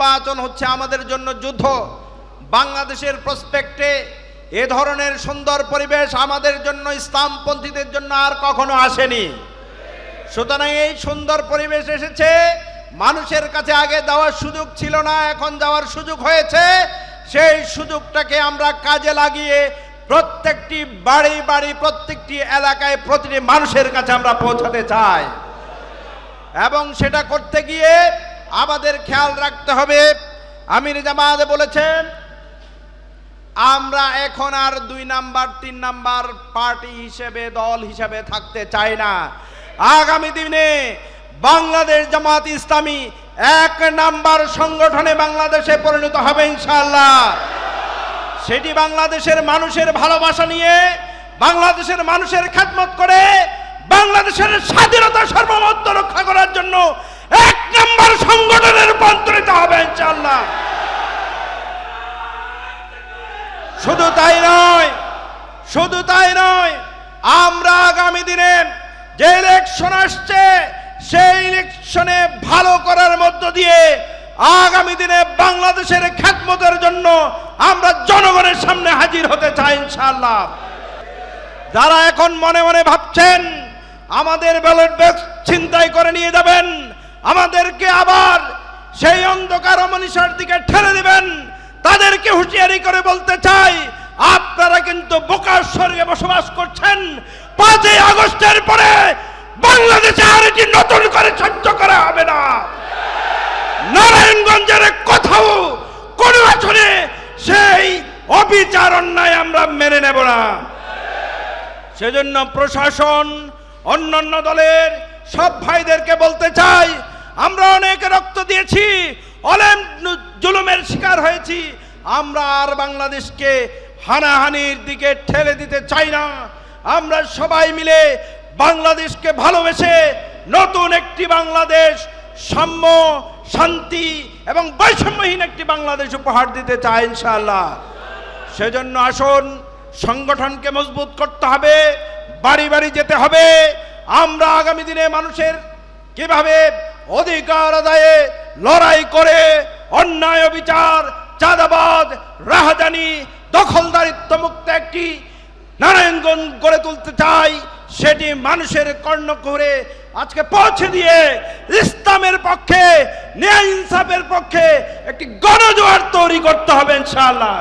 নির্বাচন হচ্ছে আমাদের জন্য যুদ্ধ। বাংলাদেশের প্রসপেক্টে এ ধরনের সুন্দর পরিবেশ আমাদের জন্য ইসলামপন্থীদের জন্য আর কখনো আসেনি। সুতরাং এই সুন্দর পরিবেশ এসেছে, মানুষের কাছে আগে দেওয়ার সুযোগ ছিল না, এখন যাওয়ার সুযোগ হয়েছে। সেই সুযোগটাকে আমরা কাজে লাগিয়ে প্রত্যেকটি বাড়ি বাড়ি, প্রত্যেকটি এলাকায় প্রতিটি মানুষের কাছে আমরা পৌঁছাতে চাই। এবং সেটা করতে গিয়ে আমাদের খেয়াল রাখতে হবে। আমির জামাত বলেছেন, আমরা এখন আর দুই নাম্বার, তিন নাম্বার পার্টি হিসেবে, দল হিসেবে থাকতে চাই না। আগামী দিনে বাংলাদেশ জামাত ইসলামী এক নাম্বার সংগঠনে বাংলাদেশে পরিণত হবে ইনশাল্লাহ সেটি বাংলাদেশের মানুষের ভালোবাসা নিয়ে, বাংলাদেশের মানুষের খেদমত করে, বাংলাদেশের স্বাধীনতা সার্বভৌমত্ব রক্ষা করার জন্য এক সংগঠনে রূপান্তরিত হবে, ইনশাআল্লাহ। শুধু তাই নয়, শুধু তাই নয়, আমরা আগামী দিনে যে ইলেকশন আসছে, সেই ইলেকশনে ভালো করার মধ্য দিয়ে আগামী দিনে বাংলাদেশের খ্যাতমতের জন্য আমরা জনগণের সামনে হাজির হতে চাই, ইনশাআল্লাহ। যারা এখন মনে মনে ভাবছেন, আমাদের ব্যালট বক্স ছিনতাই করে নিয়ে যাবেন আমাদেরকে আবার সেই অন্ধকার অমনিষার দিকে ঠেলে দিবেন। তাদেরকে হুঁশিয়ারি করে বলতে চাই, আপনারা কিন্তু বোকার স্বর্গে বসবাস করছেন। পাঁচই আগস্টের পরে বাংলাদেশে আর এটি নতুন করে সহ্য করা হবে না। নারায়ণগঞ্জের কোথাও কোন আসনে সেই অবিচার অন্যায় আমরা মেনে নেব না। সেজন্য প্রশাসন, অন্যান্য দলের সব ভাইদেরকে বলতে চাই আমরা অনেক রক্ত দিয়েছি অনেক জুলুমের শিকার হয়েছি। আমরা আর বাংলাদেশকে হানাহানির দিকে ঠেলে দিতে চাই না। আমরা সবাই মিলে বাংলাদেশকে ভালোবেসে নতুন একটি বাংলাদেশ, সাম্য, শান্তি এবং বৈষম্যহীন একটি বাংলাদেশ উপহার দিতে চাই ইনশাআল্লাহ। সেজন্য আসুন, সংগঠনকে মজবুত করতে হবে, বাড়ি বাড়ি যেতে হবে। আমরা আগামী দিনে মানুষের কীভাবে অধিকার আদায়ে লড়াই করে অন্যায় বিচার, চাঁদাবাদ, রাহাজানি, দখলদারিত্ব মুক্ত একটি নারায়ণগঞ্জ গড়ে তুলতে চাই, সেটি মানুষের কর্ণ করে আজকে পৌঁছে দিয়ে ইসলামের পক্ষে, ন্যায় ইনসাফের পক্ষে একটি গণজোয়ার তৈরি করতে হবে ইনশাআল্লাহ।